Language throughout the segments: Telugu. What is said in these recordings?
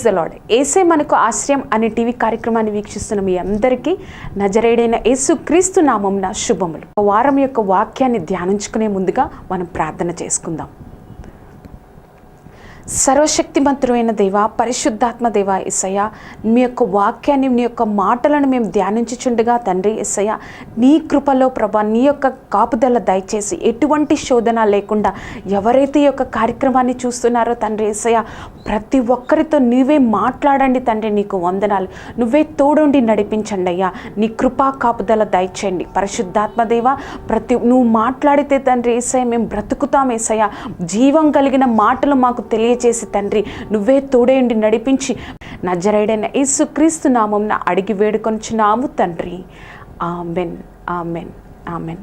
Praise the Lord ఏసే మనకు ఆశ్రయం అనే టీవీ కార్యక్రమాన్ని వీక్షిస్తున్న మీ అందరికీ నజరేడైన యేసు క్రీస్తు నామంన శుభములు. వారం యొక్క వాక్యాన్ని ధ్యానించుకునే ముందుగా మనం ప్రార్థన చేసుకుందాం. సర్వశక్తిమంతుడైన దేవ పరిశుద్ధాత్మ దేవ ఎస్సయ్య మీ యొక్క వాక్యాన్ని నీ యొక్క మాటలను మేము ధ్యానించుచుండగా తండ్రి ఎస్సయ్య నీ కృపలో ప్రభా నీ యొక్క కాపుదల దయచేసి ఎటువంటి శోధన లేకుండా ఎవరైతే ఈ యొక్క కార్యక్రమాన్ని చూస్తున్నారో తండ్రి ఎస్సయ్య ప్రతి ఒక్కరితో నీవే మాట్లాడండి తండ్రి నీకు వందనాలు. నువ్వే తోడుండి నడిపించండి అయ్యా. నీ కృపా కాపుదల దయచేయండి. పరిశుద్ధాత్మ దేవ ప్రతి నువ్వు మాట్లాడితే తండ్రి ఏసయ్య మేము బ్రతుకుతాం ఏసయ్య. జీవం కలిగిన మాటలు మాకు దయచేసి తండ్రి నువ్వే తోడేయండి నడిపించి నజరైడైన యేసు క్రీస్తు నామంన అడిగి వేడుకొనిచున్నాము తండ్రి. Amen amen amen.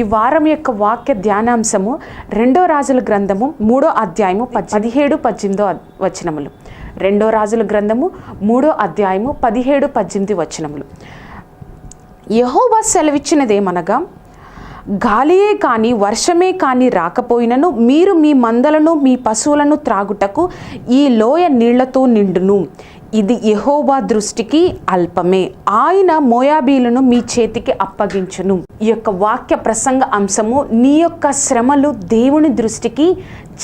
ఈ వారం యొక్క వాక్య ధ్యానాంశము రెండో రాజుల గ్రంథము మూడో అధ్యాయము పదిహేడు పద్దెనిమిదో వచనములు. రెండో రాజుల గ్రంథము మూడో అధ్యాయము పదిహేడు పద్దెనిమిది వచనములు. యహోవా సెలవిచ్చినదేమనగా గాలియే కానీ వర్షమే కానీ రాకపోయినను మీరు మీ మందలను మీ పశువులను త్రాగుటకు ఈ లోయ నీళ్ళతో నిండును. ఇది యెహోవా దృష్టికి అల్పమే. ఆయన మోయాబీలను మీ చేతికి అప్పగించును. ఈ యొక్క వాక్య ప్రసంగ అంశము నీ యొక్క శ్రమలు దేవుని దృష్టికి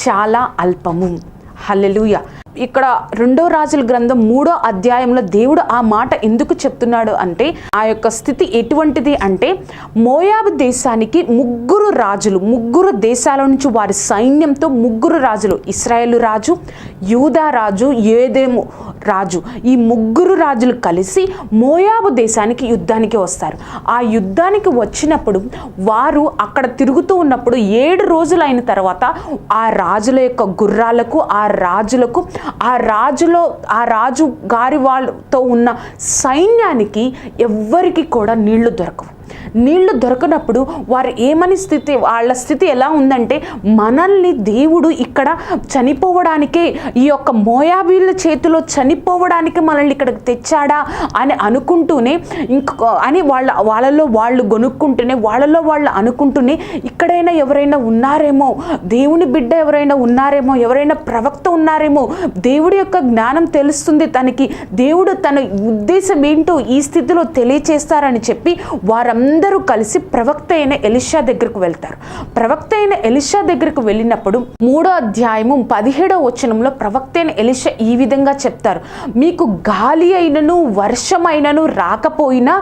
చాలా అల్పము. హల్లెలూయ. ఇక్కడ రెండో రాజుల గ్రంథం మూడో అధ్యాయంలో దేవుడు ఆ మాట ఎందుకు చెప్తున్నాడు అంటే ఆ యొక్క స్థితి ఎటువంటిది అంటే మోయాబు దేశానికి ముగ్గురు రాజులు ముగ్గురు దేశాల నుంచి వారి సైన్యంతో ముగ్గురు రాజులు ఇస్రాయేల్ రాజు యూదా రాజు ఏదేము రాజు ఈ ముగ్గురు రాజులు కలిసి మోయాబు దేశానికి యుద్ధానికి వస్తారు. ఆ యుద్ధానికి వచ్చినప్పుడు వారు అక్కడ తిరుగుతూ ఉన్నప్పుడు ఏడు రోజులైన తర్వాత ఆ రాజుల యొక్క గుర్రాలకు ఆ రాజులకు ఆ రాజులో ఆ రాజు గారి వాళ్ళతో ఉన్న సైన్యానికి ఎవ్వరికి కూడా నీళ్ళు దొరకవు. నీళ్ళు దొరకనప్పుడు వారు ఏమని స్థితి వాళ్ళ స్థితి ఎలా ఉందంటే మనల్ని దేవుడు ఇక్కడ చనిపోవడానికే ఈ యొక్క మోయాబీల చేతిలో చనిపోవడానికి మనల్ని ఇక్కడికి తెచ్చాడా అని అనుకుంటూనే ఇంకొక అని వాళ్ళ వాళ్ళలో వాళ్ళు గొనుక్కుంటూనే వాళ్ళలో వాళ్ళు అనుకుంటూనే ఇక్కడైనా ఎవరైనా ఉన్నారేమో దేవుని బిడ్డ ఎవరైనా ఉన్నారేమో ఎవరైనా ప్రవక్త ఉన్నారేమో దేవుడి యొక్క జ్ఞానం తెలుస్తుంది తనకి దేవుడు తన ఉద్దేశం ఏంటో ఈ స్థితిలో తెలియచేస్తారని చెప్పి వారు వారందరూ కలిసి ప్రవక్త అయిన ఎలిషా దగ్గరకు వెళ్తారు. ప్రవక్త అయిన ఎలిషా దగ్గరకు వెళ్ళినప్పుడు మూడో అధ్యాయము పదిహేడో వచనంలో ప్రవక్త అయిన ఎలిషా ఈ విధంగా చెప్తారు. మీకు గాలి అయినను వర్షమైనను రాకపోయినా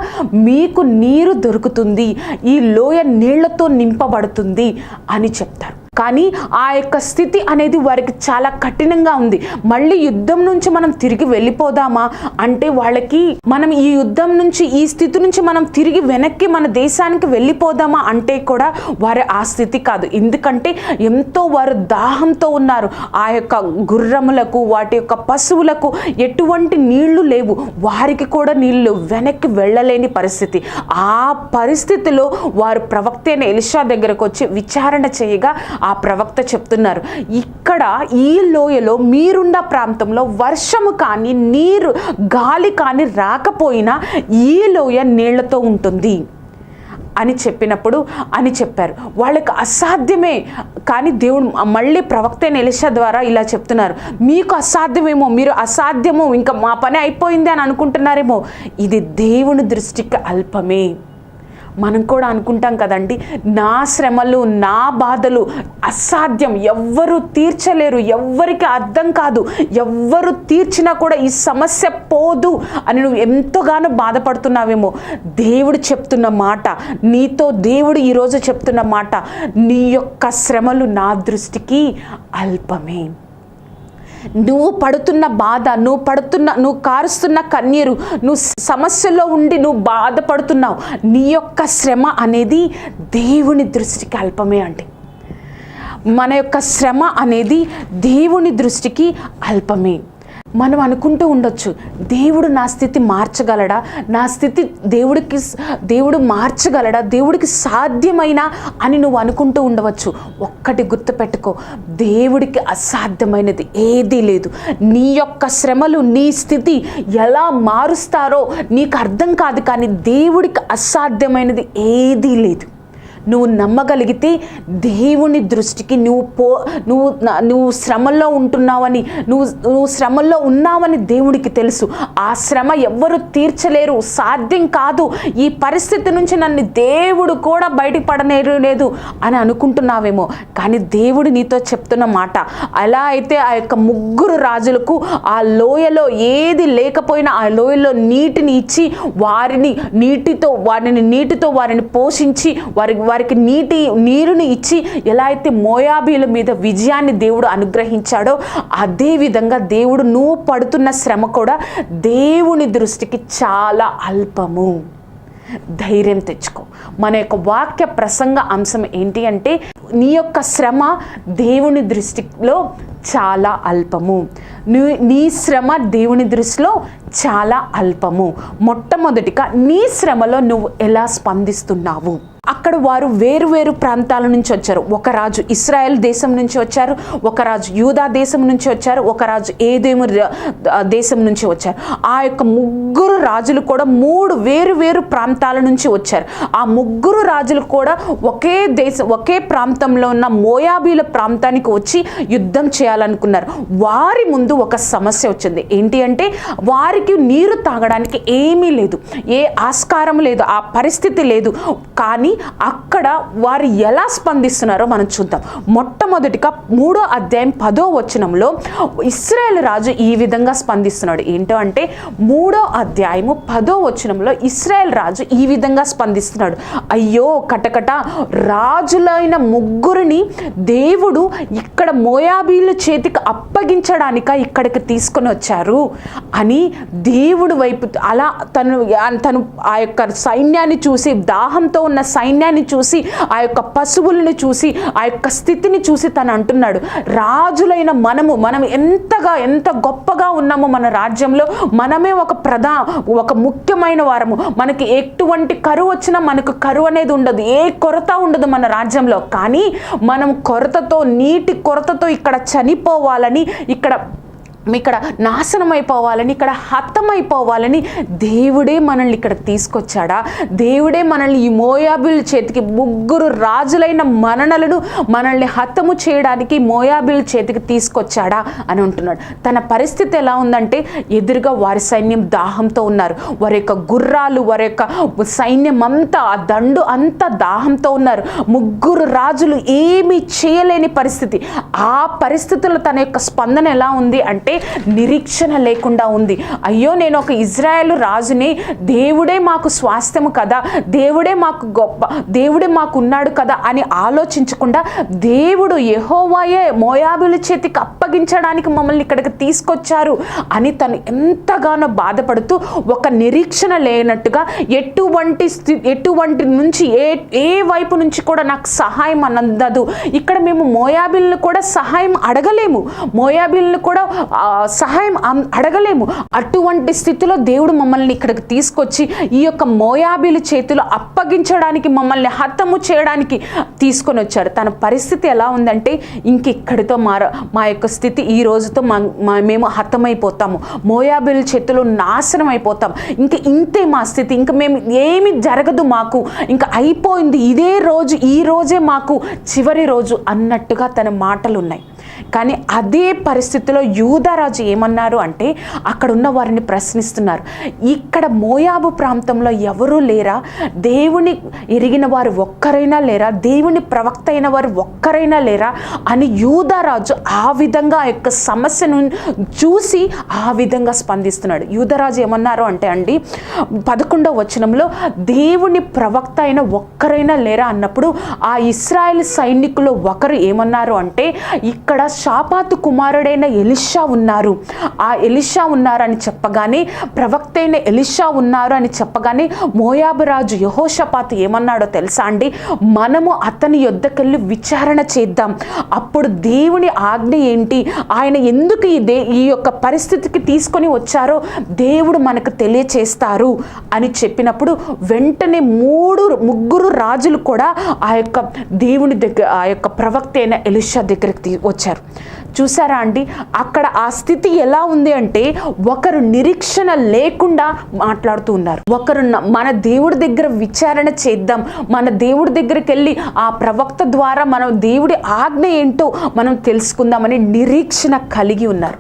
మీకు నీరు దొరుకుతుంది. ఈ లోయ నీళ్ళతో నింపబడుతుంది అని చెప్తారు. కానీ ఆ యొక్క స్థితి అనేది వారికి చాలా కఠినంగా ఉంది. మళ్ళీ యుద్ధం నుంచి మనం తిరిగి వెళ్ళిపోదామా? అంటే వాళ్ళకి మనం ఈ యుద్ధం నుంచి ఈ స్థితి నుంచి మనం తిరిగి వెనక్కి మన దేశానికి వెళ్ళిపోదామా అంటే కూడా వారి ఆ స్థితి కాదు. ఎందుకంటే ఎంతో వారు దాహంతో ఉన్నారు. ఆ యొక్క గుర్రములకు వాటి యొక్క పశువులకు ఎటువంటి నీళ్ళు లేవు. వారికి కూడా నీళ్ళు వెనక్కి వెళ్ళలేని పరిస్థితి. ఆ పరిస్థితిలో వారు ప్రవక్త అయిన ఎలిషా దగ్గరకు వచ్చి విచారణ చేయగా ఆ ప్రవక్త చెప్తున్నారు ఇక్కడ ఈ లోయలో మీరున్న ప్రాంతంలో వర్షము కానీ నీరు గాలి కానీ రాకపోయినా ఈ లోయ నీళ్ళతో ఉంటుంది. అని చెప్పినప్పుడు అని చెప్పారు. వాళ్ళకి అసాధ్యమే కానీ దేవుడు మళ్ళీ ప్రవక్త నిలిష ద్వారా ఇలా చెప్తున్నారు. మీకు అసాధ్యమేమో మీరు అసాధ్యమో ఇంకా మా పని అయిపోయింది అని అనుకుంటున్నారేమో. ఇది దేవుని దృష్టికి అల్పమే. మనం కూడా అనుకుంటాం కదండి నా శ్రమలు నా బాధలు అసాధ్యం. ఎవ్వరు తీర్చలేరు ఎవ్వరికి అర్థం కాదు. ఎవ్వరు తీర్చినా కూడా ఈ సమస్య పోదు అని నువ్వు ఎంతగానో బాధపడుతున్నావేమో. దేవుడు చెప్తున్న మాట నీతో దేవుడు ఈరోజు చెప్తున్న మాట నీ యొక్క శ్రమలు నా దృష్టికి అల్పమే. నువ్వు పడుతున్న బాధ నువ్వు పడుతున్న నువ్వు కారుస్తున్న కన్నీరు నువ్వు సమస్యలో ఉండి నువ్వు బాధపడుతున్నావు. నీ యొక్క శ్రమ అనేది దేవుని దృష్టికి అల్పమే అండి. మన యొక్క శ్రమ అనేది దేవుని దృష్టికి అల్పమే. మనం అనుకుంటూ ఉండొచ్చు దేవుడు నా స్థితి మార్చగలడా? నా స్థితి దేవుడికి దేవుడు మార్చగలడా? దేవుడికి సాధ్యమైనా అని నువ్వు అనుకుంటూ ఉండవచ్చు. ఒక్కటి గుర్తుపెట్టుకో దేవుడికి అసాధ్యమైనది ఏదీ లేదు. నీ యొక్క శ్రమలు నీ స్థితి ఎలా మారుస్తారో నీకు అర్థం కాదు కానీ దేవుడికి అసాధ్యమైనది ఏదీ లేదు. నువ్వు నమ్మగలిగితే దేవుని దృష్టికి నువ్వు పో నువ్వు నువ్వు శ్రమల్లో ఉంటున్నావని నువ్వు నువ్వు శ్రమల్లో ఉన్నావని దేవుడికి తెలుసు. ఆ శ్రమ ఎవ్వరు తీర్చలేరు. సాధ్యం కాదు. ఈ పరిస్థితి నుంచి నన్ను దేవుడు కూడా బయటపడనేరు లేదు అని అనుకుంటున్నావేమో. కానీ దేవుడు నీతో చెప్తున్న మాట అలా అయితే ఆ యొక్క ముగ్గురు రాజులకు ఆ లోయలో ఏది లేకపోయినా ఆ లోయలో నీటిని ఇచ్చి వారిని నీటితో వారిని నీటితో వారిని పోషించి వారి వారికి నీటి నీరుని ఇచ్చి ఎలా అయితే మోయాబీల మీద విజయాన్ని దేవుడు అనుగ్రహించాడో అదేవిధంగా దేవుడు నువ్వు పడుతున్న శ్రమ కూడా దేవుని దృష్టికి చాలా అల్పము. ధైర్యం తెచ్చుకో. మన యొక్క వాక్య ప్రసంగ అంశం ఏంటి అంటే నీ యొక్క శ్రమ దేవుని దృష్టిలో చాలా అల్పము. నీ నీ శ్రమ దేవుని దృష్టిలో చాలా అల్పము. మొట్టమొదటిగా నీ శ్రమలో నువ్వు ఎలా స్పందిస్తున్నావు? అక్కడ వారు వేరు వేరు ప్రాంతాల నుంచి వచ్చారు. ఒక రాజు ఇస్రాయెల్ దేశం నుంచి వచ్చారు. ఒక రాజు యూదా దేశం నుంచి వచ్చారు. ఒక రాజు ఏదేము దేశం నుంచి వచ్చారు. ఆ యొక్క ముగ్గురు రాజులు కూడా మూడు వేరు వేరు ప్రాంతాల నుంచి వచ్చారు. ఆ ముగ్గురు రాజులు కూడా ఒకే దేశం ఒకే ప్రాంతంలో ఉన్న మోయాబీల ప్రాంతానికి వచ్చి యుద్ధం చేయాలనుకున్నారు. వారి ముందు ఒక సమస్య వచ్చింది. ఏంటి అంటే వారికి నీరు తాగడానికి ఏమీ లేదు. ఏ ఆస్కారం లేదు. ఆ పరిస్థితి లేదు. కానీ అక్కడ వారు ఎలా స్పందిస్తున్నారో మనం చూద్దాం. మొట్టమొదటిగా మూడో అధ్యాయం పదో వచనంలో ఇస్రాయేల్ రాజు ఈ విధంగా స్పందిస్తున్నాడు. ఏంటో అంటే మూడో అధ్యాయము పదో వచనంలో ఇస్రాయేల్ రాజు ఈ విధంగా స్పందిస్తున్నాడు. అయ్యో కటకట రాజులైన ముగ్గురిని దేవుడు ఇక్కడ మోయాబీల చేతికి అప్పగించడానిక ఇక్కడికి తీసుకొని వచ్చారు అని దేవుడు వైపు అలా తను తను ఆ యొక్క సైన్యాన్ని చూసి దాహంతో ఉన్న సైన్యాన్ని చూసి ఆ యొక్క పశువులను చూసి ఆ యొక్క స్థితిని చూసి తను అంటున్నాడు. రాజులైన మనము మనం ఎంతగా ఎంత గొప్పగా ఉన్నామో మన రాజ్యంలో మనమే ఒక ప్రధా ఒక ముఖ్యమైన వారము. మనకి ఎటువంటి కరువు వచ్చినా మనకు కరువు అనేది ఉండదు. ఏ కొరత ఉండదు మన రాజ్యంలో. కానీ మనం కొరతతో నీటి కొరతతో ఇక్కడ చనిపోవాలని ఇక్కడ ఇక్కడ నాశనం అయిపోవాలని ఇక్కడ హతమైపోవాలని దేవుడే మనల్ని ఇక్కడ తీసుకొచ్చాడా? దేవుడే మనల్ని ఈ మోయాబిల్ చేతికి ముగ్గురు రాజులైన మననలను మనల్ని హతము చేయడానికి మోయాబిల్ చేతికి తీసుకొచ్చాడా అని అంటున్నాడు. తన పరిస్థితి ఎలా ఉందంటే ఎదురుగా వారి సైన్యం దాహంతో ఉన్నారు. వారి యొక్క గుర్రాలు వారి యొక్క సైన్యం అంతా ఆ దండు అంతా దాహంతో ఉన్నారు. ముగ్గురు రాజులు ఏమీ చేయలేని పరిస్థితి. ఆ పరిస్థితుల్లో తన యొక్క స్పందన ఎలా ఉంది అంటే నిరీక్షణ లేకుండా ఉంది. అయ్యో నేను ఒక ఇజ్రాయెల్ రాజుని దేవుడే మాకు స్వాస్థ్యము కదా దేవుడే మాకు గొప్ప దేవుడే మాకు ఉన్నాడు కదా అని ఆలోచించకుండా దేవుడు ఎహోవాయే మోయాబుల చేతికి అప్పగించడానికి మమ్మల్ని ఇక్కడికి తీసుకొచ్చారు అని తను ఎంతగానో బాధపడుతూ ఒక నిరీక్షణ లేనట్టుగా ఎటువంటి స్థి ఎటువంటి నుంచి ఏ ఏ వైపు నుంచి కూడా నాకు సహాయం అనందదు. ఇక్కడ మేము మోయాబిల్ని కూడా సహాయం అడగలేము. మోయాబిల్ని కూడా సహాయం అం- అడగలేము. అటువంటి స్థితిలో దేవుడు మమ్మల్ని ఇక్కడికి తీసుకొచ్చి ఈ యొక్క మోయాబిల చేతిలో అప్పగించడానికి మమ్మల్ని హతము చేయడానికి తీసుకొని వచ్చారు తన పరిస్థితి ఎలా ఉందంటే ఇంక ఇక్కడితో మార మా యొక్క స్థితి ఈ రోజుతో మా మేము హతమైపోతాము. మోయాబీల చేతిలో నాశనం అయిపోతాం. ఇంకా ఇంతే మా స్థితి. ఇంకా మేము ఏమి జరగదు మాకు. ఇంకా అయిపోయింది. ఇదే రోజు ఈ రోజే మాకు చివరి రోజు అన్నట్టుగా తన మాటలు ఉన్నాయి కానీ అదే పరిస్థితిలో యూదరాజు ఏమన్నారు అంటే అక్కడ ఉన్న వారిని ప్రశ్నిస్తున్నారు. ఇక్కడ మోయాబు ప్రాంతంలో ఎవరూ లేరా? దేవుని ఎరిగిన వారు ఒక్కరైనా లేరా? దేవుని ప్రవక్త అయిన వారు ఒక్కరైనా లేరా? అని యూదరాజు ఆ విధంగా ఆ యొక్క సమస్యను చూసి ఆ విధంగా స్పందిస్తున్నాడు. యూదరాజు ఏమన్నారు అంటే అండి పదకొండవ వచనంలో దేవుని ప్రవక్త అయిన ఒక్కరైనా లేరా అన్నప్పుడు ఆ ఇస్రాయల్ సైనికులు ఒకరు ఏమన్నారు అంటే ఇక్కడ షాపాతు కుమారుడైన ఎలిషా ఉన్నారు. ఆ ఎలిషా ఉన్నారని చెప్పగానే ప్రవక్త అయిన ఎలిషా ఉన్నారు అని చెప్పగానే మోయాబరాజు రాజు ఏమన్నాడో తెలుసా అండి? మనము అతని యొద్దకెళ్ళి విచారణ చేద్దాం. అప్పుడు దేవుని ఆజ్ఞ ఏంటి? ఆయన ఎందుకు ఈ దే ఈ యొక్క పరిస్థితికి తీసుకొని వచ్చారో దేవుడు మనకు తెలియచేస్తారు అని చెప్పినప్పుడు వెంటనే మూడు ముగ్గురు రాజులు కూడా ఆ యొక్క దేవుని దగ్గర ఆ యొక్క ప్రవక్త అయిన ఎలిషా దగ్గరికి తీ- వచ్చారు. చూసారా అండి? అక్కడ ఆ స్థితి ఎలా ఉంది అంటే ఒకరు నిరీక్షణ లేకుండా మాట్లాడుతూ ఉన్నారు. ఒకరు మన దేవుడి దగ్గర విచారణ చేద్దాం. మన దేవుడి దగ్గరికి వెళ్ళి ఆ ప్రవక్త ద్వారా మనం దేవుడి ఆజ్ఞ ఏంటో మనం తెలుసుకుందామని నిరీక్షణ కలిగి ఉన్నారు.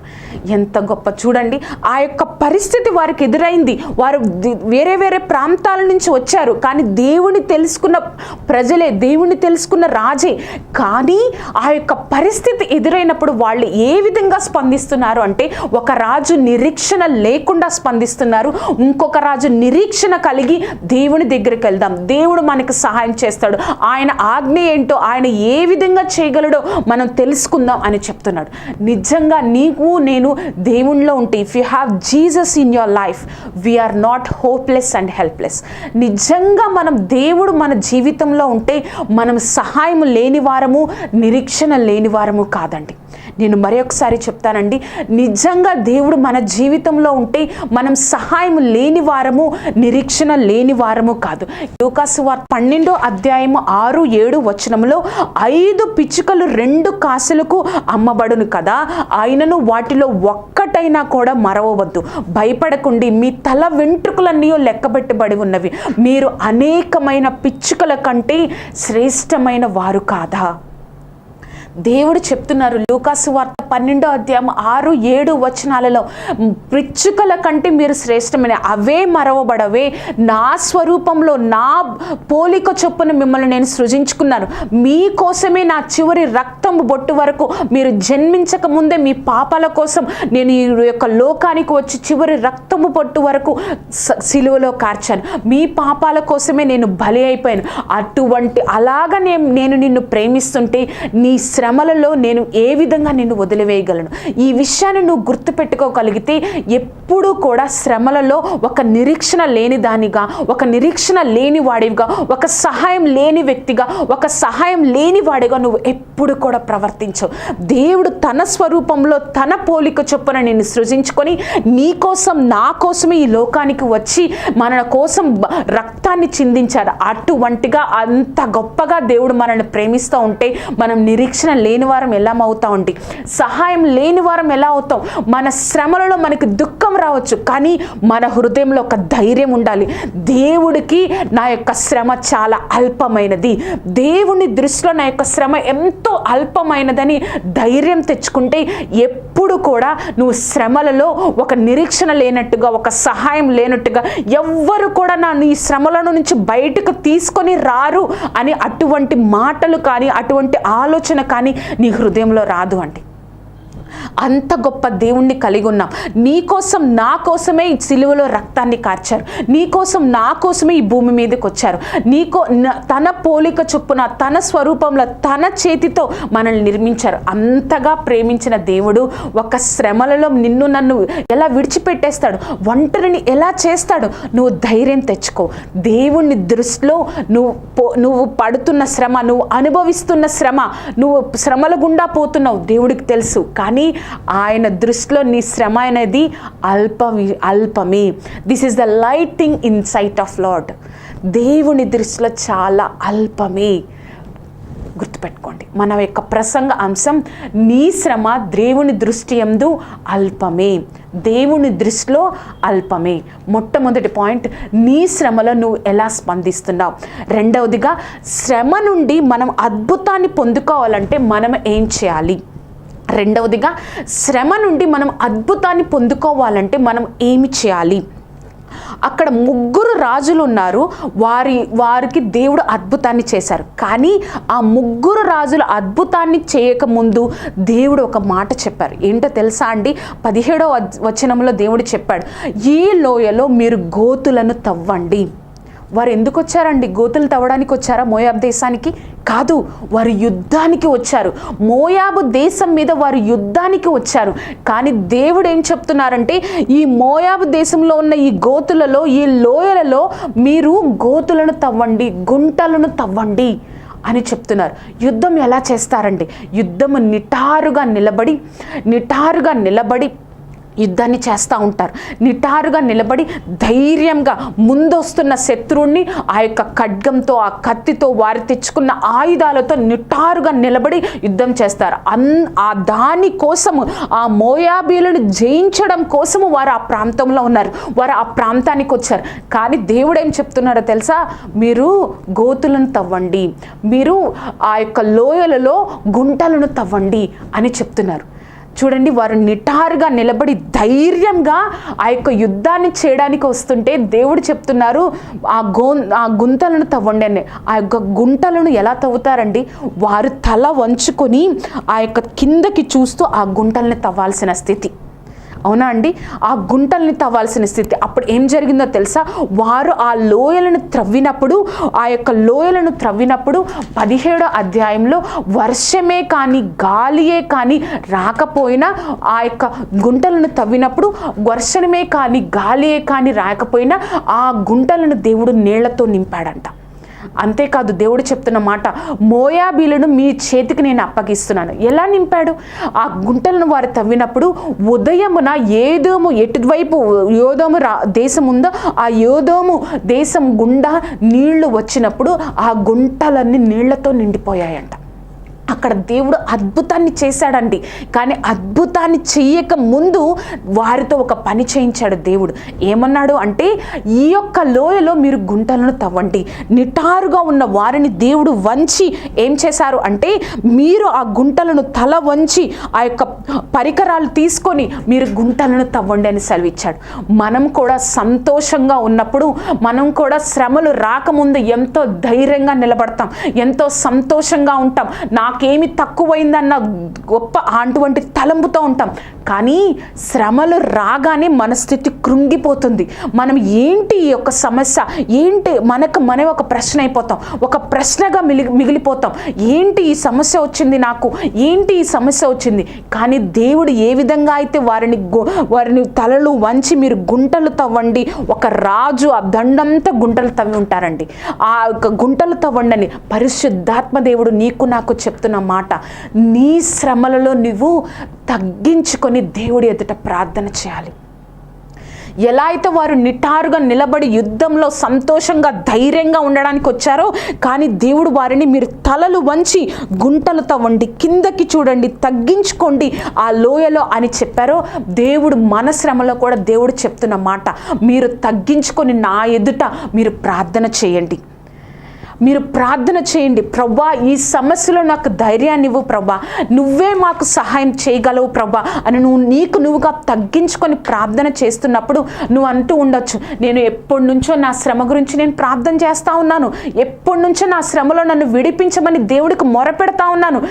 ఎంత గొప్ప. చూడండి ఆ యొక్క పరిస్థితి వారికి ఎదురైంది. వారు వేరే వేరే ప్రాంతాల నుంచి వచ్చారు. కానీ దేవుని తెలుసుకున్న ప్రజలే దేవుని తెలుసుకున్న రాజే. కానీ ఆ యొక్క పరిస్థితి ఎదురైనప్పుడు వాళ్ళు ఏ విధంగా స్పందిస్తున్నారు అంటే ఒక రాజు నిరీక్షణ లేకుండా స్పందిస్తున్నారు. ఇంకొక రాజు నిరీక్షణ కలిగి దేవుని దగ్గరికి వెళ్దాం. దేవుడు మనకు సహాయం చేస్తాడు. ఆయన ఆజ్ఞ ఏంటో ఆయన ఏ విధంగా చేయగలడో మనం తెలుసుకుందాం అని చెప్తున్నాడు. నిజంగా నీకు నేను దేవునిలో ఉంటే if you have Jesus in your life we are not hopeless and helpless నిజంగా మనం దేవుడు మన జీవితంలో ఉంటే మనం సహాయం లేని వారము నిరీక్షణ లేని వారము కాదండి. నేను మరొకసారి చెప్తానండి. నిజంగా దేవుడు మన జీవితంలో ఉంటే మనం సహాయం లేని వారము నిరీక్షణ లేని వారము కాదు. యోకాసు వార్ పన్నెండో అధ్యాయము ఆరు ఏడు వచనంలో ఐదు పిచ్చుకలు రెండు కాసులకు అమ్మబడును కదా. ఆయనను వాటిలో ఒక్కటైనా కూడా మరవవద్దు. భయపడకండి. మీ తల వెంట్రుకలన్నీ లెక్కబెట్టబడి ఉన్నవి. మీరు అనేకమైన పిచ్చుకల కంటే శ్రేష్టమైన వారు కాదా? దేవుడు చెప్తున్నారు. లూకాసు వార్త పన్నెండో అధ్యాయం ఆరు ఏడు వచనాలలో పిచ్చుకల కంటే మీరు శ్రేష్టమైన అవే మరవబడవే. నా స్వరూపంలో నా పోలిక చొప్పున మిమ్మల్ని నేను సృజించుకున్నాను. మీకోసమే నా చివరి రక్తం బొట్టు వరకు మీరు జన్మించక ముందే మీ పాపాల కోసం నేను ఈ యొక్క లోకానికి వచ్చి చివరి రక్తము బొట్టు వరకు సిలువలో కార్చాను. మీ పాపాల కోసమే నేను బలి అయిపోయాను. అటువంటి అలాగా నేను నేను నిన్ను ప్రేమిస్తుంటే నీ శ్రమలలో నేను ఏ విధంగా నిన్ను వదిలివేయగలను? ఈ విషయాన్ని నువ్వు గుర్తుపెట్టుకోగలిగితే ఎప్పుడూ కూడా శ్రమలలో ఒక నిరీక్షణ లేని దానిగా ఒక నిరీక్షణ లేని వాడివిగా ఒక సహాయం లేని వ్యక్తిగా ఒక సహాయం లేని వాడిగా నువ్వు ఎప్పుడు కూడా ప్రవర్తించవు. దేవుడు తన స్వరూపంలో తన పోలిక చొప్పున నిన్ను సృజించుకొని నీ కోసం నా కోసమే ఈ లోకానికి వచ్చి మన కోసం రక్తాన్ని చిందించారు. అటువంటిగా అంత గొప్పగా దేవుడు మనల్ని ప్రేమిస్తూ ఉంటే మనం నిరీక్షణ లేని వారం ఎలా అవుతామండి సహాయం లేని వారం ఎలా అవుతాం? మన శ్రమలలో మనకి దుఃఖం రావచ్చు కానీ మన హృదయంలో ఒక ధైర్యం ఉండాలి. దేవుడికి నా యొక్క శ్రమ చాలా అల్పమైనది. దేవుని దృష్టిలో నా యొక్క శ్రమ ఎంతో అల్పమైనదని ధైర్యం తెచ్చుకుంటే ఎప్పుడు కూడా నువ్వు శ్రమలలో ఒక నిరీక్షణ లేనట్టుగా ఒక సహాయం లేనట్టుగా ఎవ్వరు కూడా నా నీ శ్రమల నుంచి బయటకు తీసుకొని రారు అని అటువంటి మాటలు కానీ అటువంటి ఆలోచన కానీ నీ హృదయంలో రాదు అండి అంత గొప్ప దేవుణ్ణి కలిగి ఉన్నాం. నీ కోసం నా కోసమే ఈ సిలువలో రక్తాన్ని కార్చారు. నీ కోసం నా కోసమే ఈ భూమి మీదకి వచ్చారు. నీకో తన పోలిక చొప్పున తన స్వరూపంలో తన చేతితో మనల్ని నిర్మించారు. అంతగా ప్రేమించిన దేవుడు ఒక శ్రమలలో నిన్ను నన్ను ఎలా విడిచిపెట్టేస్తాడు? ఒంటరిని ఎలా చేస్తాడు? నువ్వు ధైర్యం తెచ్చుకో. దేవుణ్ణి దృష్టిలో నువ్వు పో- నువ్వు పడుతున్న శ్రమ నువ్వు అనుభవిస్తున్న శ్రమ నువ్వు శ్రమల గుండా పోతున్నావు. దేవుడికి తెలుసు. కానీ ఆయన దృష్టిలో నీ శ్రమ అనేది అల్పమి అల్పమే. This is the light thing in sight of Lord దేవుని దృష్టిలో చాలా అల్పమే. గుర్తుపెట్టుకోండి మన యొక్క ప్రసంగ అంశం నీ శ్రమ దేవుని దృష్టి ఎందు అల్పమే. దేవుని దృష్టిలో అల్పమే. మొట్టమొదటి పాయింట్ నీ శ్రమలో నువ్వు ఎలా స్పందిస్తున్నావు? రెండవదిగా శ్రమ నుండి మనం అద్భుతాన్ని పొందుకోవాలంటే మనం ఏం చేయాలి? రెండవదిగా శ్రమ నుండి మనం అద్భుతాన్ని పొందుకోవాలంటే మనం ఏమి చేయాలి? అక్కడ ముగ్గురు రాజులు ఉన్నారు. వారి వారికి దేవుడు అద్భుతాన్ని చేశారు. కానీ ఆ ముగ్గురు రాజులు అద్భుతాన్ని చేయకముందు దేవుడు ఒక మాట చెప్పారు. ఏంటో తెలుసా అండి? పదిహేడో వచనంలో దేవుడు చెప్పాడు ఈ లోయలో మీరు గోతులను తవ్వండి. వారు ఎందుకు వచ్చారండి? గోతులు తవ్వడానికి వచ్చారా మోయాబ్ దేశానికి? కాదు వారు యుద్ధానికి వచ్చారు. మోయాబు దేశం మీద వారు యుద్ధానికి వచ్చారు. కానీ దేవుడు ఏం చెప్తున్నారంటే ఈ మోయాబు దేశంలో ఉన్న ఈ గోతులలో ఈ లోయలలో మీరు గోతులను తవ్వండి గుంటలను తవ్వండి అని చెప్తున్నారు. యుద్ధం ఎలా చేస్తారండి యుద్ధము నిటారుగా నిలబడి నిటారుగా నిలబడి యుద్ధాన్ని చేస్తూ ఉంటారు. నిటారుగా నిలబడి ధైర్యంగా ముందొస్తున్న శత్రువుని ఆ యొక్క ఖడ్గంతో ఆ కత్తితో వారు తెచ్చుకున్న ఆయుధాలతో నిటారుగా నిలబడి యుద్ధం చేస్తారు. అన్ ఆ దాని కోసము ఆ మోయాబీలను జయించడం కోసము వారు ఆ ప్రాంతంలో ఉన్నారు. వారు ఆ ప్రాంతానికి వచ్చారు. కానీ దేవుడు ఏం చెప్తున్నాడో తెలుసా? మీరు గోతులను తవ్వండి. మీరు ఆ యొక్క లోయలలో గుంటలను తవ్వండి అని చెప్తున్నారు. చూడండి వారు నిటారుగా నిలబడి ధైర్యంగా ఆ యొక్క యుద్ధాన్ని చేయడానికి వస్తుంటే దేవుడు చెప్తున్నారు ఆ గో ఆ గుంతలను తవ్వండి అని. ఆ యొక్క గుంటలను ఎలా తవ్వుతారండి? వారు తల వంచుకొని ఆ యొక్క కిందకి చూస్తూ ఆ గుంటల్ని తవ్వాల్సిన స్థితి. అవునా అండి? ఆ గుంటల్ని తవ్వాల్సిన స్థితి. అప్పుడు ఏం జరిగిందో తెలుసా? వారు ఆ లోయలను త్రవ్వినప్పుడు ఆ యొక్క లోయలను త్రవ్వినప్పుడు పదిహేడో అధ్యాయంలో వర్షమే కానీ గాలియే కానీ రాకపోయినా ఆ యొక్క గుంటలను తవ్వినప్పుడు వర్షమే కానీ గాలియే కానీ రాకపోయినా ఆ గుంటలను దేవుడు నీళ్ళతో నింపాడంట. అంతేకాదు దేవుడు చెప్తున్న మాట మోయాబీలను మీ చేతికి నేను అప్పగిస్తున్నాను. ఎలా నింపాడు? ఆ గుంటలను వారు తవ్వినప్పుడు ఉదయమున ఏదోము ఎటువైపు యోదోము రా దేశం ఉందో ఆ యోదోము దేశం గుండా నీళ్ళు వచ్చినప్పుడు ఆ గుంటలన్నీ నీళ్ళతో నిండిపోయాయంట. అక్కడ దేవుడు అద్భుతాన్ని చేశాడండి. కానీ అద్భుతాన్ని చేయక ముందు వారితో ఒక పని చేయించాడు దేవుడు. ఏమన్నాడు అంటే ఈ యొక్క లోయలో మీరు గుంటలను తవ్వండి. నిటారుగా ఉన్న వారిని దేవుడు వంచి ఏం చేశారు అంటే మీరు ఆ గుంటలను తల వంచి ఆ యొక్క పరికరాలు తీసుకొని మీరు గుంటలను తవ్వండి అని సెలవిచ్చాడు. మనం కూడా సంతోషంగా ఉన్నప్పుడు మనం కూడా శ్రమలు రాకముందు ఎంతో ధైర్యంగా నిలబడతాం. ఎంతో సంతోషంగా ఉంటాం. నాకు మాకేమి తక్కువైందన్న గొప్ప అటువంటి తలంపుతో ఉంటాం. కానీ శ్రమలు రాగానే మన స్థితి కృంగిపోతుంది. మనం ఏంటి ఈ యొక్క సమస్య? ఏంటి మనకు మనమే ఒక ప్రశ్న అయిపోతాం. ఒక ప్రశ్నగా మిలి మిగిలిపోతాం. ఏంటి ఈ సమస్య వచ్చింది నాకు? ఏంటి ఈ సమస్య వచ్చింది? కానీ దేవుడు ఏ విధంగా అయితే వారిని వారిని తలలు వంచి మీరు గుంటలు తవ్వండి ఒక రాజు ఆ దండంతా గుంటలు తవ్వి ఉంటారండి. ఆ యొక్క గుంటలు తవ్వండి అని పరిశుద్ధాత్మ దేవుడు నీకు నాకు చెప్తున్న మాట నీ శ్రమలలో నువ్వు తగ్గించుకొని దేవుడి ఎదుట ప్రార్థన చేయాలి. ఎలా అయితే వారు నిటారుగా నిలబడి యుద్ధంలో సంతోషంగా ధైర్యంగా ఉండడానికి వచ్చారో కానీ దేవుడు వారిని మీరు తలలు వంచి గుంటలు తవ్వండి కిందకి చూడండి తగ్గించుకోండి ఆ లోయలో అని చెప్పారో దేవుడు మన శ్రమలో కూడా దేవుడు చెప్తున్న మాట మీరు తగ్గించుకొని నా ఎదుట మీరు ప్రార్థన చేయండి. మీరు ప్రార్థన చేయండి. ప్రభా ఈ సమస్యలో నాకు ధైర్యాన్ని ఇవ్వు ప్రభా. నువ్వే మాకు సహాయం చేయగలవు ప్రభా. అని నువ్వు నీకు నువ్వుగా తగ్గించుకొని ప్రార్థన చేస్తున్నప్పుడు నువ్వు అంటూ ఉండొచ్చు. నేను ఎప్పటి నుంచో నా శ్రమ గురించి నేను ప్రార్థన చేస్తూ ఉన్నాను. ఎప్పటి నుంచో నా శ్రమలో నన్ను విడిపించమని దేవుడికి మొరపెడతా ఉన్నాను.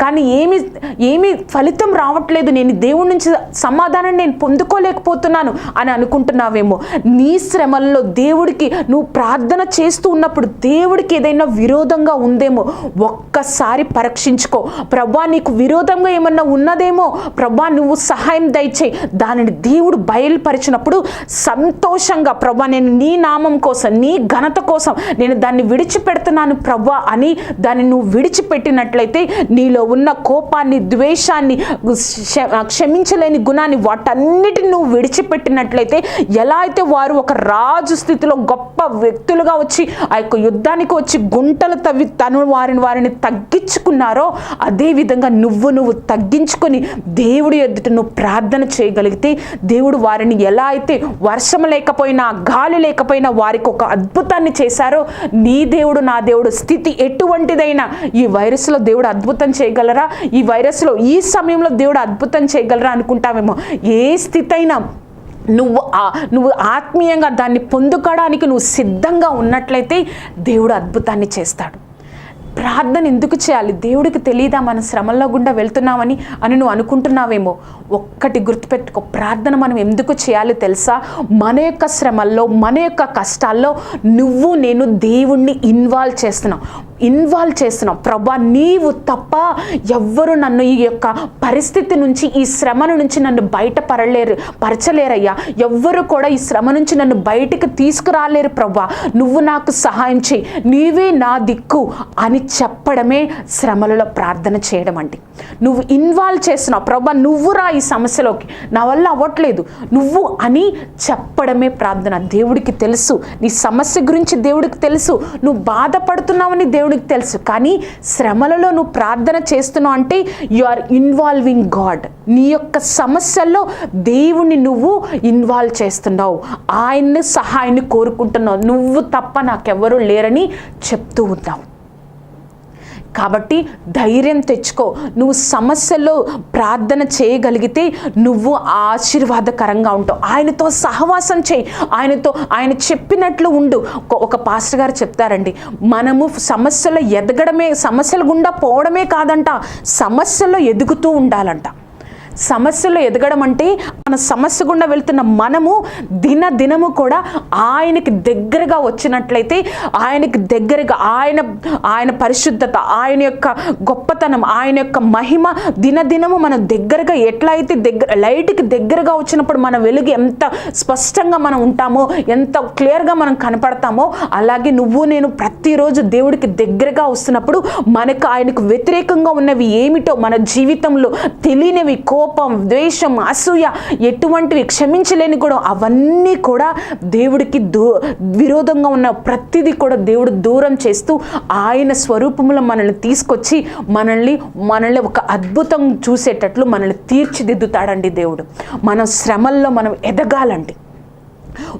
కానీ ఏమి ఏమి ఫలితం రావట్లేదు. నేను దేవుడి నుంచి సమాధానం నేను పొందుకోలేకపోతున్నాను అని అనుకుంటున్నావేమో. నీ శ్రమల్లో దేవుడికి నువ్వు ప్రార్థన చేస్తూ ఉన్నప్పుడు దేవుడికి ఏదైనా విరోధంగా ఉందేమో ఒక్కసారి పరీక్షించుకో. ప్రభా నీకు విరోధంగా ఏమన్నా ఉన్నదేమో ప్రభా నువ్వు సహాయం దయచేయి. దానిని దేవుడు బయలుపరిచినప్పుడు సంతోషంగా ప్రభా నేను నీ నామం కోసం నీ ఘనత కోసం నేను దాన్ని విడిచిపెడుతున్నాను ప్రభా అని దాన్ని నువ్వు విడిచిపెట్టినట్లయితే నీలో ఉన్న కోపాన్ని ద్వేషాన్ని క్షమించలేని గుణాన్ని వాటన్నిటిని నువ్వు విడిచిపెట్టినట్లయితే ఎలా అయితే వారు ఒక రాజు స్థితిలో గొప్ప వ్యక్తులుగా వచ్చి ఆ యొక్క యుద్ధ యుద్ధానికి వచ్చి గుంటలు తవ్వి తను వారిని వారిని తగ్గించుకున్నారో అదేవిధంగా నువ్వు నువ్వు తగ్గించుకొని దేవుడి ఎదుట నువ్వు ప్రార్థన చేయగలిగితే దేవుడు వారిని ఎలా అయితే వర్షం లేకపోయినా గాలి లేకపోయినా వారికి ఒక అద్భుతాన్ని చేశారో నీ దేవుడు నా దేవుడు స్థితి ఎటువంటిదైనా ఈ వైరస్లో దేవుడు అద్భుతం చేయగలరా? ఈ వైరస్లో ఈ సమయంలో దేవుడు అద్భుతం చేయగలరా అనుకుంటామేమో? ఏ స్థితి అయినా నువ్వు నువ్వు ఆత్మీయంగా దాన్ని పొందుకోవడానికి నువ్వు సిద్ధంగా ఉన్నట్లయితే దేవుడు అద్భుతాన్ని చేస్తాడు. ప్రార్థన ఎందుకు చేయాలి? దేవుడికి తెలియదా మన శ్రమల్లో గుండా వెళ్తున్నామని? అని నువ్వు అనుకుంటున్నావేమో. ఒక్కటి గుర్తుపెట్టుకో ప్రార్థన మనం ఎందుకు చేయాలి తెలుసా? మన యొక్క శ్రమల్లో మన యొక్క కష్టాల్లో నువ్వు నేను దేవుణ్ణి ఇన్వాల్వ్ చేస్తున్నావు ఇన్వాల్వ్ చేస్తున్నాం. ప్రభా నీవు తప్ప ఎవ్వరు నన్ను ఈ యొక్క పరిస్థితి నుంచి ఈ శ్రమ నుంచి నన్ను బయట పరలేరు పరచలేరయ్యా. ఎవ్వరు కూడా ఈ శ్రమ నుంచి నన్ను బయటికి తీసుకురాలేరు ప్రభా. నువ్వు నాకు సహాయం చేయి. నీవే నా దిక్కు అని చెప్పడమే శ్రమలలో ప్రార్థన చేయడం అండి. నువ్వు ఇన్వాల్వ్ చేస్తున్నావు. ప్రభా నువ్వు రా ఈ సమస్యలోకి. నా వల్ల అవ్వట్లేదు. నువ్వు అని చెప్పడమే ప్రార్థన. దేవుడికి తెలుసు. నీ సమస్య గురించి దేవుడికి తెలుసు. నువ్వు బాధపడుతున్నావని దేవుడికి తెలుసు. కానీ శ్రమలలో నువ్వు ప్రార్థన చేస్తున్నావు అంటే యు ఆర్ ఇన్వాల్వింగ్ గాడ్ నీ యొక్క సమస్యల్లో దేవుణ్ణి నువ్వు ఇన్వాల్వ్ చేస్తున్నావు. ఆయన్ని సహాయాన్ని కోరుకుంటున్నావు. నువ్వు తప్ప నాకెవరూ లేరని చెప్తూ ఉన్నావు. కాబట్టి ధైర్యం తెచ్చుకో. నువ్వు సమస్యల్లో ప్రార్థన చేయగలిగితే నువ్వు ఆశీర్వాదకరంగా ఉంటావు. ఆయనతో సహవాసం చేయి. ఆయనతో ఆయన చెప్పినట్లు ఉండు. ఒక- పాస్టర్ గారు చెప్తారండి మనము సమస్యలో ఎదగడమే సమస్యల గుండా పోవడమే కాదంట సమస్యల్లో ఎదుగుతూ ఉండాలంట. సమస్యలు ఎదగడం అంటే మన సమస్య గుండా వెళ్తున్న మనము దిన దినము కూడా ఆయనకి దగ్గరగా వచ్చినట్లయితే ఆయనకి దగ్గరగా ఆయన ఆయన పరిశుద్ధత ఆయన యొక్క గొప్పతనం ఆయన యొక్క మహిమ దినదినము మనం దగ్గరగా ఎట్లా అయితే దగ్గర లైట్కి దగ్గరగా వచ్చినప్పుడు మన వెలుగు ఎంత స్పష్టంగా మనం ఉంటామో ఎంత క్లియర్గా మనం కనపడతామో అలాగే నువ్వు నేను ప్రతిరోజు దేవుడికి దగ్గరగా వస్తున్నప్పుడు మనకు ఆయనకు వ్యతిరేకంగా ఉన్నవి ఏమిటో మన జీవితంలో తెలియనివి కో కోపం ద్వేషం అసూయ ఎటువంటివి క్షమించలేని కూడా అవన్నీ కూడా దేవుడికి దూ విరోధంగా ఉన్న ప్రతిదీ కూడా దేవుడు దూరం చేస్తూ ఆయన స్వరూపంలో మనల్ని తీసుకొచ్చి మనల్ని మనల్ని ఒక అద్భుతం చూసేటట్లు మనల్ని తీర్చిదిద్దుతాడండి దేవుడు. మన శ్రమల్లో మనం ఎదగాలండి.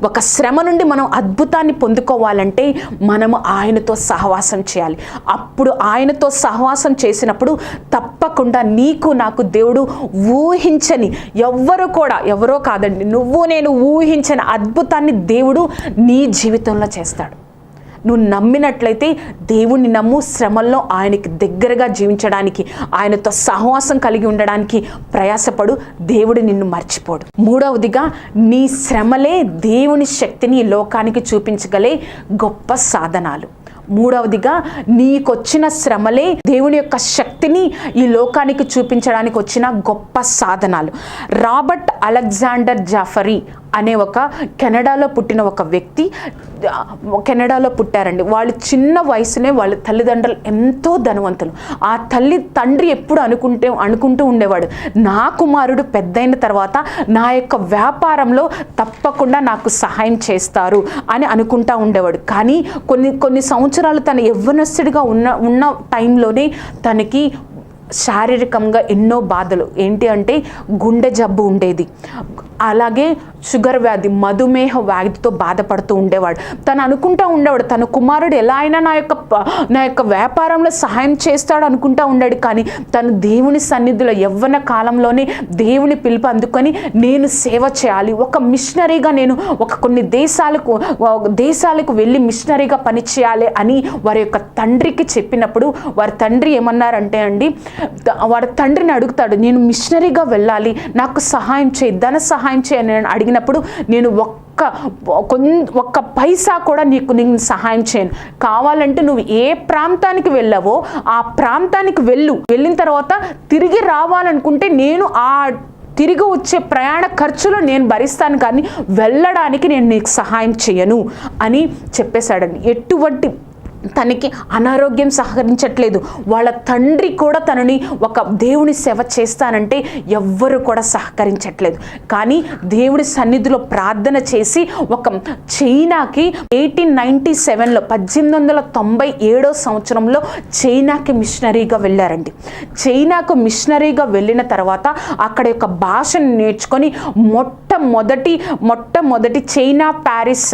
ఒక శ్రమ నుండి మనం అద్భుతాన్ని పొందుకోవాలంటే మనము ఆయనతో సహవాసం చేయాలి. అప్పుడు ఆయనతో సహవాసం చేసినప్పుడు తప్పకుండా నీకు నాకు దేవుడు ఊహించని ఎవ్వరు కూడా ఎవరో కాదండి నువ్వు నేను ఊహించని అద్భుతాన్ని దేవుడు నీ జీవితంలో చేస్తాడు. నువ్వు నమ్మినట్లయితే దేవుణ్ణి నమ్ము శ్రమల్లో ఆయనకి దగ్గరగా జీవించడానికి ఆయనతో సహవాసం కలిగి ఉండడానికి ప్రయాసపడు దేవుడు నిన్ను మర్చిపోడు. మూడవదిగా నీ శ్రమలే దేవుని శక్తిని ఈ లోకానికి చూపించగలే గొప్ప సాధనాలు. మూడవదిగా నీకొచ్చిన శ్రమలే దేవుని యొక్క శక్తిని ఈ లోకానికి చూపించడానికి వచ్చిన గొప్ప సాధనాలు. రాబర్ట్ అలెగ్జాండర్ జాఫరీ అనే ఒక కెనడాలో పుట్టిన ఒక వ్యక్తి కెనడాలో పుట్టారండి. వాళ్ళు చిన్న వయసునే వాళ్ళ తల్లిదండ్రులు ఎంతో ధనవంతులు. ఆ తల్లి తండ్రి ఎప్పుడు అనుకుంటే అనుకుంటూ ఉండేవాడు. నా కుమారుడు పెద్దయిన తర్వాత నా యొక్క వ్యాపారంలో తప్పకుండా నాకు సహాయం చేస్తారు అని అనుకుంటా ఉండేవాడు. కానీ కొన్ని కొన్ని సంవత్సరాలు తను యవ్వనస్తుడిగా ఉన్న ఉన్న టైంలోనే తనకి శారీరకంగా ఎన్నో బాధలు. ఏంటి అంటే గుండె జబ్బు ఉండేది. అలాగే షుగర్ వ్యాధి మధుమేహ వ్యాధితో బాధపడుతూ ఉండేవాడు. తను అనుకుంటా ఉండేవాడు తన కుమారుడు ఎలా అయినా నా యొక్క ప- నా యొక్క వ్యాపారంలో సహాయం చేస్తాడు అనుకుంటా ఉండాడు. కానీ తను దేవుని సన్నిధిలో యవ్వన కాలంలోనే దేవుని పిలుపు అందుకొని నేను సేవ చేయాలి. ఒక మిషనరీగా నేను ఒక కొన్ని దేశాలకు దేశాలకు వెళ్ళి మిషనరీగా పనిచేయాలి అని వారి యొక్క తండ్రికి చెప్పినప్పుడు వారి తండ్రి ఏమన్నారంటే అండి వాడి వారి తండ్రిని అడుగుతాడు నేను మిషనరీగా వెళ్ళాలి నాకు సహాయం చేయి ధన సహాయం చేయని నేను అడిగినప్పుడు నేను ఒక్క కొన్ ఒక్క పైసా కూడా నీకు నేను సహాయం చేయను. కావాలంటే నువ్వు ఏ ప్రాంతానికి వెళ్ళావో ఆ ప్రాంతానికి వెళ్ళు. వెళ్ళిన తర్వాత తిరిగి రావాలనుకుంటే నేను ఆ తిరిగి వచ్చే ప్రయాణ ఖర్చులు నేను భరిస్తాను కానీ వెళ్ళడానికి నేను నీకు సహాయం చేయను అని చెప్పేశాడని ఎటువంటి తనకి అనారోగ్యం సహకరించట్లేదు. వాళ్ళ తండ్రి కూడా తనని ఒక దేవుని సేవ చేస్తానంటే ఎవ్వరు కూడా సహకరించట్లేదు. కానీ దేవుడి సన్నిధిలో ప్రార్థన చేసి ఒక చైనాకి ఎయిటీన్ నైంటీ సెవెన్లో పద్దెనిమిది వందల తొంభై ఏడో సంవత్సరంలో చైనాకి మిషనరీగా వెళ్ళారండి. చైనాకు మిషనరీగా వెళ్ళిన తర్వాత అక్కడ యొక్క భాషను నేర్చుకొని మొట్టమొదటి మొట్టమొదటి చైనా ప్యారిస్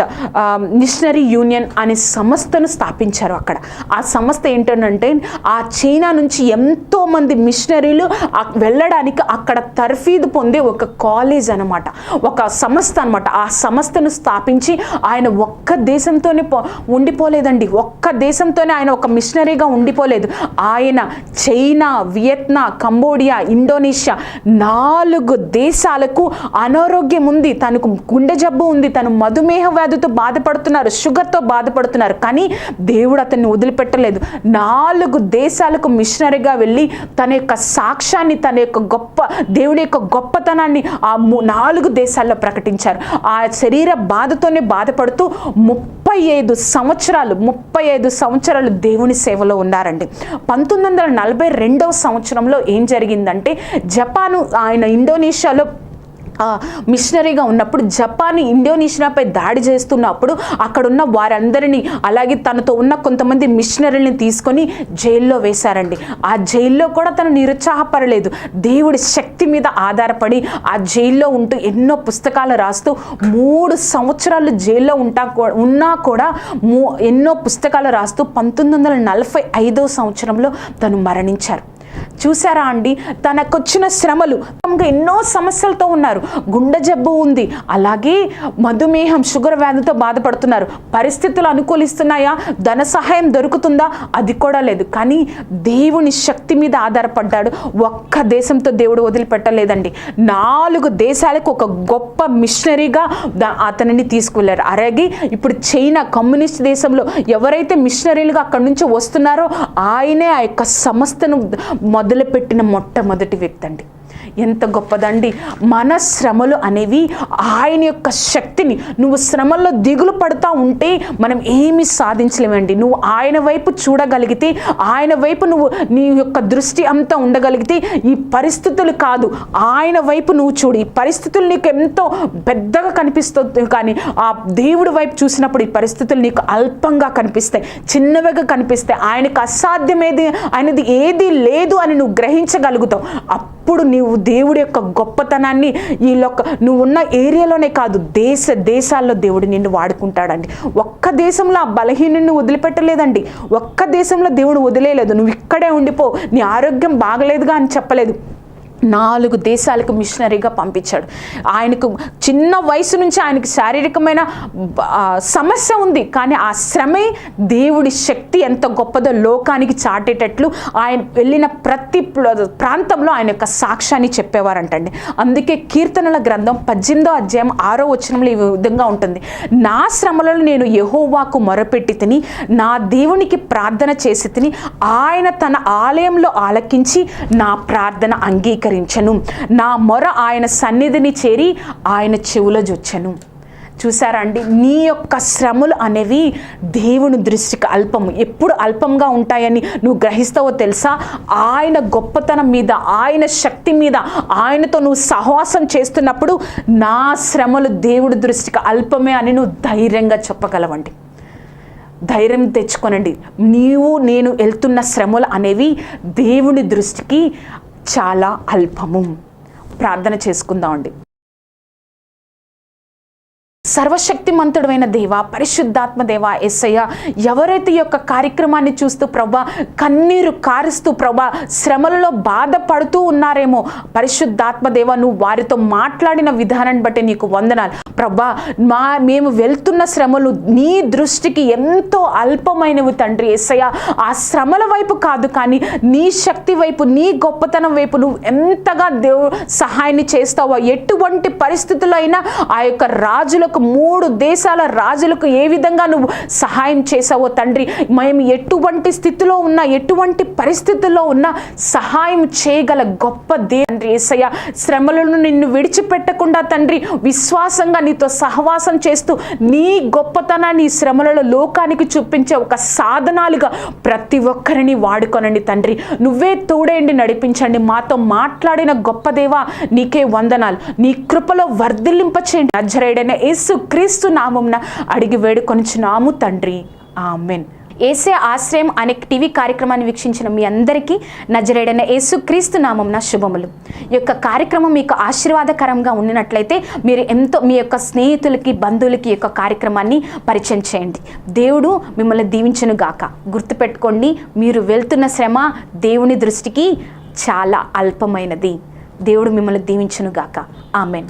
మిషనరీ యూనియన్ అనే సంస్థను స్థాపించారు. అక్కడ. ఆ సంస్థ ఏంటంటే ఆ చైనా నుంచి ఎంతో మంది మిషనరీలు వెళ్ళడానికి అక్కడ తర్ఫీదు పొందే ఒక కాలేజ్ అనమాట. ఒక సంస్థ అనమాట. ఆ సంస్థను స్థాపించి ఆయన ఒక్క దేశంతోనే పో- ఉండిపోలేదండి. ఒక్క దేశంతోనే ఆయన ఒక మిషనరీగా ఉండిపోలేదు. ఆయన చైనా వియత్నా కంబోడియా ఇండోనేషియా నాలుగు దేశాలకు అనారోగ్యం ఉంది. తనకు గుండె జబ్బు ఉంది. తను మధుమేహ వ్యాధితో బాధపడుతున్నారు. షుగర్తో బాధపడుతున్నారు. కానీ దేవుడు అతన్ని వదిలిపెట్టలేదు. నాలుగు దేశాలకు మిషనరీగా వెళ్ళి తన యొక్క సాక్ష్యాన్ని తన యొక్క గొప్ప దేవుడి యొక్క గొప్పతనాన్ని ఆ నాలుగు దేశాల్లో ప్రకటించారు. ఆ శరీర బాధతోనే బాధపడుతూ ముప్పై ఐదు సంవత్సరాలు ముప్పై ఐదు సంవత్సరాలు దేవుని సేవలో ఉన్నారండి. పంతొమ్మిది వందల నలభై రెండవ సంవత్సరంలో ఏం జరిగిందంటే జపాను ఆయన ఇండోనేషియాలో మిషనరీగా ఉన్నప్పుడు జపాన్ ఇండోనేషియాపై దాడి చేస్తున్నప్పుడు అక్కడున్న వారందరినీ అలాగే తనతో ఉన్న కొంతమంది మిషనరీని తీసుకొని జైల్లో వేశారండి. ఆ జైల్లో కూడా తను నిరుత్సాహపడలేదు. దేవుడి శక్తి మీద ఆధారపడి ఆ జైల్లో ఉంటూ ఎన్నో పుస్తకాలు రాస్తూ మూడు సంవత్సరాలు జైల్లో ఉంటా ఉన్నా కూడా మూ ఎన్నో పుస్తకాలు రాస్తూ పంతొమ్మిది వందల నలభై ఐదో సంవత్సరంలో తను మరణించారు. చూసారా అండి? తనకొచ్చిన శ్రమలు. తమకు ఎన్నో సమస్యలతో ఉన్నారు. గుండె జబ్బు ఉంది. అలాగే మధుమేహం షుగర్ వ్యాధితో బాధపడుతున్నారు. పరిస్థితులు అనుకూలిస్తున్నాయా? ధన సహాయం దొరుకుతుందా? అది కూడా లేదు. కానీ దేవుని శక్తి మీద ఆధారపడ్డాడు. ఒక్క దేశంతో దేవుడు వదిలిపెట్టలేదండి. నాలుగు దేశాలకు ఒక గొప్ప మిషనరీగా అతనిని తీసుకువెళ్ళారు. అలాగే ఇప్పుడు చైనా కమ్యూనిస్ట్ దేశంలో ఎవరైతే మిషనరీలుగా అక్కడి నుంచి వస్తున్నారో ఆయనే ఆ యొక్క సంస్థను మొదలుపెట్టిన మొట్టమొదటి వ్యక్తి అండి. ఎంత గొప్పదండి. మన శ్రమలు అనేవి ఆయన యొక్క శక్తిని నువ్వు శ్రమల్లో దిగులు పడుతూ ఉంటే మనం ఏమి సాధించలేమండి. నువ్వు ఆయన వైపు చూడగలిగితే ఆయన వైపు నువ్వు నీ యొక్క దృష్టి అంతా ఉండగలిగితే ఈ పరిస్థితులు కాదు. ఆయన వైపు నువ్వు చూడు ఈ పరిస్థితులు నీకు ఎంతో పెద్దగా కనిపిస్తుంది కానీ ఆ దేవుడి వైపు చూసినప్పుడు ఈ పరిస్థితులు నీకు అల్పంగా కనిపిస్తాయి. చిన్నవిగా కనిపిస్తాయి. ఆయనకు అసాధ్యమేది ఆయనది ఏది లేదు అని నువ్వు గ్రహించగలుగుతావు. అప్పుడు నీవు దేవుడి యొక్క గొప్పతనాన్ని ఈ యొక్క నువ్వు ఉన్న ఏరియాలోనే కాదు దేశ దేశాల్లో దేవుడు నిన్ను వాడుకుంటాడండి. ఒక్క దేశంలో ఆ బలహీనుని వదిలిపెట్టలేదండి. ఒక్క దేశంలో దేవుడు వదిలేయలేదు. నువ్వు ఇక్కడే ఉండిపో. నీ ఆరోగ్యం బాగలేదుగా అని చెప్పలేదు. నాలుగు దేశాలకు మిషనరీగా పంపించాడు. ఆయనకు చిన్న వయసు నుంచి ఆయనకు శారీరకమైన సమస్య ఉంది. కానీ ఆ శ్రమే దేవుడి శక్తి ఎంత గొప్పదో లోకానికి చాటేటట్లు ఆయన వెళ్ళిన ప్రతి ప్రాంతంలో ఆయన యొక్క సాక్ష్యాన్ని చెప్పేవారంటండి. అందుకే కీర్తనల గ్రంథం పద్దెనిమిదో అధ్యాయం ఆరో వచనంలో ఈ విధంగా ఉంటుంది. నా శ్రమలను నేను యహోవాకు మొరపెట్టి తిని నా దేవునికి ప్రార్థన చేసి తిని ఆయన తన ఆలయంలో ఆలకించి నా ప్రార్థన అంగీకరించను నా మొర ఆయన సన్నిధిని చేరి ఆయన చెవుల జొచ్చెను. చూసారా అండి నీ యొక్క శ్రమలు అనేవి దేవుని దృష్టికి అల్పము. ఎప్పుడు అల్పంగా ఉంటాయని నువ్వు గ్రహిస్తావో తెలుసా? ఆయన గొప్పతనం మీద ఆయన శక్తి మీద ఆయనతో నువ్వు సహవాసం చేస్తున్నప్పుడు నా శ్రమలు దేవుడి దృష్టికి అల్పమే అని నువ్వు ధైర్యంగా చెప్పగలవండి. ధైర్యం తెచ్చుకోనండి. నీవు నేను వెళ్తున్న శ్రమలు అనేవి దేవుని దృష్టికి చాలా అల్పము. ప్రార్థన చేసుకుందామండి. సర్వశక్తిమంతుడైన దేవ పరిశుద్ధాత్మ దేవ ఎస్సయ్య ఎవరైతే ఈ యొక్క కార్యక్రమాన్ని చూస్తూ ప్రభా కన్నీరు కారుస్తూ ప్రభా శ్రమలలో బాధపడుతూ ఉన్నారేమో పరిశుద్ధాత్మ దేవ నువ్వు వారితో మాట్లాడిన విధానాన్ని బట్టి నీకు వందనాలు. ప్రభా మా మేము వెళ్తున్న శ్రమలు నీ దృష్టికి ఎంతో అల్పమైనవి తండ్రి ఎస్సయ్య ఆ శ్రమల వైపు కాదు కానీ నీ శక్తి వైపు నీ గొప్పతనం వైపు నువ్వు ఎంతగా దేవు సహాయాన్ని చేస్తావో ఎటువంటి పరిస్థితులైనా ఆ యొక్క రాజులకు మూడు దేశాల రాజులకు ఏ విధంగా నువ్వు సహాయం చేసావో తండ్రి? మేము ఎటువంటి స్థితిలో ఉన్నా ఎటువంటి పరిస్థితుల్లో ఉన్నా సహాయం చేయగల గొప్ప దే తండ్రి ఏసయ్య శ్రమలను నిన్ను విడిచిపెట్టకుండా తండ్రి విశ్వాసంగా నీతో సహవాసం చేస్తూ నీ గొప్పతనాన్ని శ్రమలలో లోకానికి చూపించే ఒక సాధనాలుగా ప్రతి ఒక్కరిని వాడుకొనండి తండ్రి. నువ్వే తోడేండి నడిపించండి. మాతో మాట్లాడిన గొప్ప దేవా నీకే వందనాలు. నీ కృపలో వర్ధిల్లింప చేయండి ఏస యేసు క్రీస్తు నామంన అడిగి వేడుకొనిచున్నాము తండ్రి. ఆమెన్. ఏసే ఆశ్రయం అనే టీవీ కార్యక్రమాన్ని వీక్షించిన మీ అందరికీ నజరేడైన యేసు క్రీస్తు నామంన శుభములు. ఈ యొక్క కార్యక్రమం మీకు ఆశీర్వాదకరంగా ఉండినట్లయితే మీరు ఎంతో మీ యొక్క స్నేహితులకి బంధువులకి ఈ యొక్క కార్యక్రమాన్ని పరిచయం చేయండి. దేవుడు మిమ్మల్ని దీవించను గాక. గుర్తుపెట్టుకోండి మీరు వెళ్తున్న శ్రమ దేవుని దృష్టికి చాలా అల్పమైనది. దేవుడు మిమ్మల్ని దీవించను గాక. ఆమెన్.